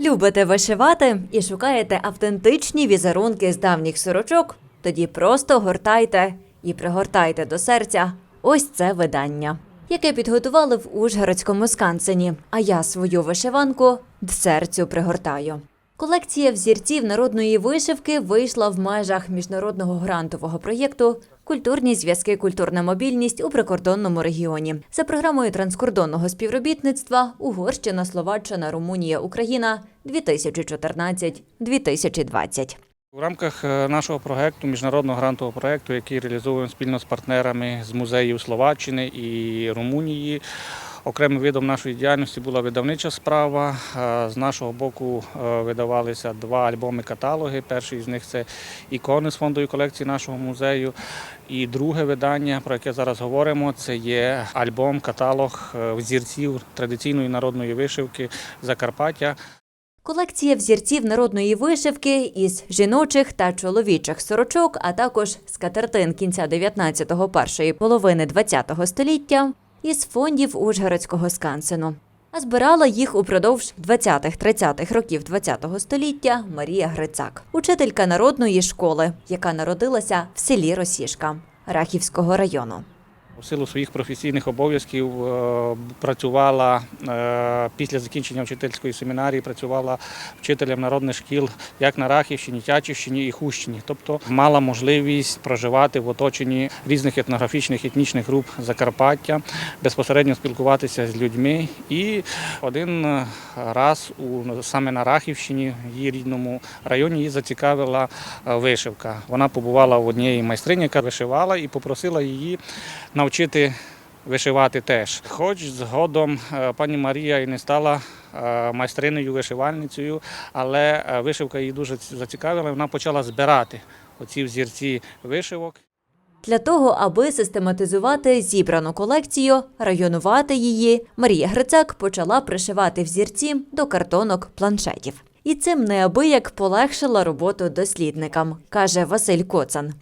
Любите вишивати і шукаєте автентичні візерунки з давніх сорочок? Тоді просто гортайте і пригортайте до серця ось це видання, яке підготували в Ужгородському скансені. А я свою вишиванку до серцю пригортаю. Колекція взірців народної вишивки вийшла в межах міжнародного грантового проєкту Культурні зв'язки, культурна мобільність у прикордонному регіоні за програмою транскордонного співробітництва Угорщина, Словаччина, Румунія, Україна 2014-2020. У рамках е, нашого проекту, міжнародного грантового проекту, який реалізовуємо спільно з партнерами з музеїв Словаччини і Румунії. Окремим видом нашої діяльності була видавнича справа. Е, З нашого боку е, видавалися два альбоми-каталоги. Перший з них це ікони з фондової колекції нашого музею. І друге видання, про яке зараз говоримо, це є альбом-каталог е, взірців традиційної народної вишивки Закарпаття. Колекція взірців народної вишивки із жіночих та чоловічих сорочок, а також скатертин кінця 19-го, першої половини 20-го століття із фондів Ужгородського скансену. А збирала їх упродовж 20-30-х років 20-го століття Марія Грицак, учителька народної школи, яка народилася в селі Росішка Рахівського району. У силу своїх професійних обов'язків е, працювала е, після закінчення вчительської семінарії, працювала вчителем народних шкіл як на Рахівщині, Тячівщині і Хущині. Тобто мала можливість проживати в оточенні різних етнографічних етнічних груп Закарпаття, безпосередньо спілкуватися з людьми. І один раз у саме на Рахівщині, її рідному районі, її зацікавила е, вишивка. Вона побувала в однієї майстрині, яка вишивала, і попросила її навчити вишивати теж. Хоч згодом е, пані Марія і не стала е, майстриною вишивальницею, але е, вишивка її дуже зацікавила. Вона почала збирати оці взірці вишивок. Для того, аби систематизувати зібрану колекцію, районувати її, Марія Грицак почала пришивати взірці до картонок планшетів. І цим неабияк полегшила роботу дослідникам, каже Василь Коцан.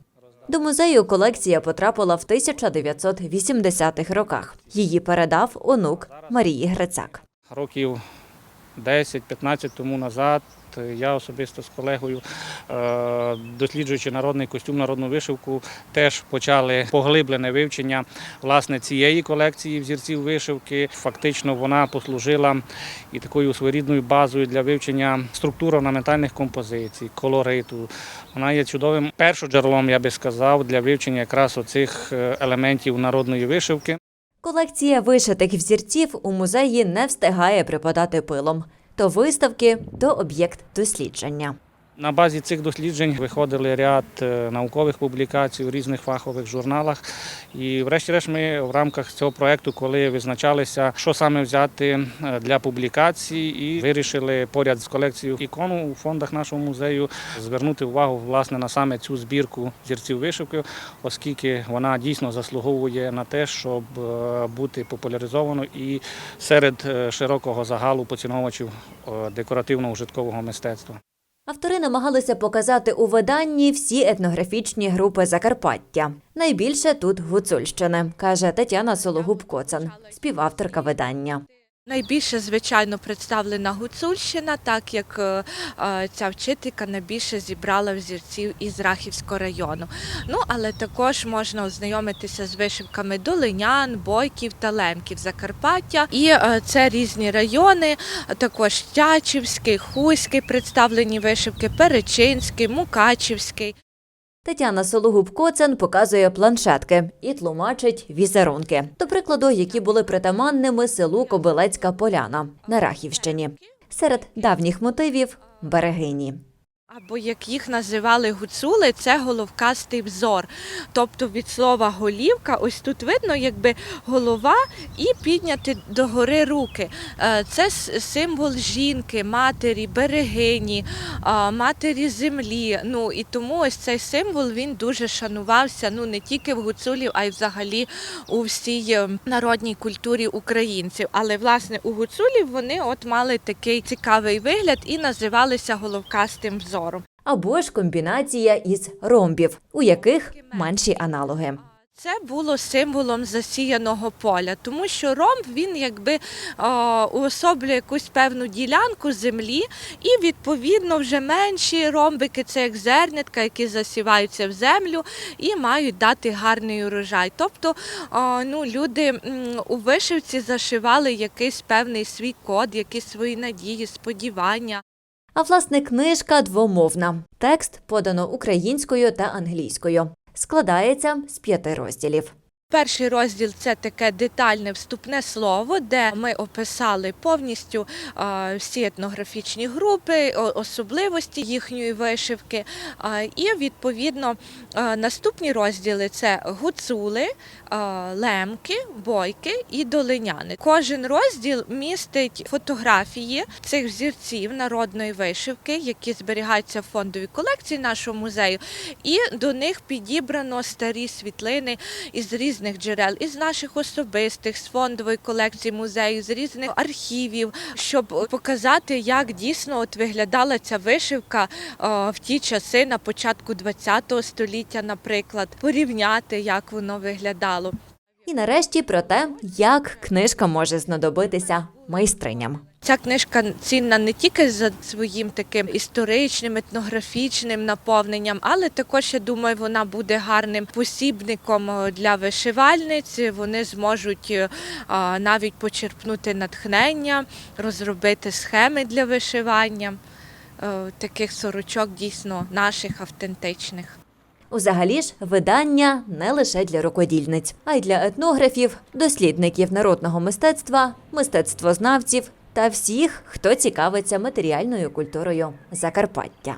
До музею колекція потрапила в 1980-х роках. Її передав онук Марії Грицак. Років 10-15 тому назад я особисто з колегою, е, досліджуючи народний костюм, народну вишивку, теж почали поглиблене вивчення власне цієї колекції взірців вишивки. Фактично вона послужила і такою своєрідною базою для вивчення структур орнаментальних композицій, колориту. Вона є чудовим першоджерелом, я би сказав, для вивчення якраз оцих е, елементів народної вишивки. Колекція вишитих взірців у музеї не встигає припадати пилом. То виставки, то об'єкт дослідження. На базі цих досліджень виходили ряд е, наукових публікацій у різних фахових журналах. І, врешті-решт, ми в рамках цього проєкту, коли визначалися, що саме взяти е, для публікації, і вирішили поряд з колекцією ікон у фондах нашого музею звернути увагу власне на саме цю збірку зірців вишивки, оскільки вона дійсно заслуговує на те, щоб е, бути популяризовано і серед широкого загалу поціновувачів декоративно-ужиткового мистецтва. Автори намагалися показати у виданні всі етнографічні групи Закарпаття. Найбільше тут Гуцульщини, каже Тетяна Сологуб-Коцан, співавторка видання. Найбільше, звичайно, представлена Гуцульщина, так як е, е, ця вчителька найбільше зібрала взірців із Рахівського району. Ну, але також можна ознайомитися з вишивками Долинян, Бойків та Лемків Закарпаття. І е, це різні райони, також Тячівський, Хуський представлені вишивки, Перечинський, Мукачівський. Тетяна Сологуб Коцен показує планшетки і тлумачить візерунки, до прикладу, які були притаманними селу Кобилецька Поляна на Рахівщині. Серед давніх мотивів берегині. Або як їх називали гуцули, це головкастий взор. Тобто від слова голівка, ось тут видно, якби голова і підняти догори руки. Е, Це символ жінки, матері, берегині, матері землі. Ну і тому ось цей символ він дуже шанувався ну не тільки в гуцулів, а й взагалі у всій е, народній культурі українців. Але власне у гуцулів вони от мали такий цікавий вигляд і називалися головкастим взором. Або ж комбінація із ромбів, у яких менші аналоги. Це було символом засіяного поля, тому що ромб він якби уособлює якусь певну ділянку землі, і відповідно вже менші ромбики це як зернятка, які засіваються в землю і мають дати гарний урожай. Тобто о, ну, люди у вишивці зашивали якийсь певний свій код, якісь свої надії, сподівання. А власне книжка двомовна. Текст подано українською та англійською. Складається з п'яти розділів. Перший розділ це таке детальне вступне слово, де ми описали повністю всі етнографічні групи, особливості їхньої вишивки. І відповідно наступні розділи це гуцули, лемки, бойки і долиняни. Кожен розділ містить фотографії цих взірців народної вишивки, які зберігаються в фондовій колекції нашого музею, і до них підібрано старі світлини із різних джерел, із наших особистих, з фондової колекції музею, з різних архівів, щоб показати, як дійсно от виглядала ця вишивка е, в ті часи на початку ХХ століття, наприклад, порівняти, як воно виглядало. І нарешті про те, як книжка може знадобитися майстриням. Ця книжка цінна не тільки за своїм таким історичним, етнографічним наповненням, але також я думаю, вона буде гарним посібником е, для вишивальниць. Вони зможуть е, навіть почерпнути натхнення, розробити схеми для вишивання е, таких сорочок дійсно наших автентичних. Узагалі ж видання не лише для рукодільниць, а й для етнографів, дослідників народного мистецтва, мистецтвознавців та всіх, хто цікавиться матеріальною культурою Закарпаття.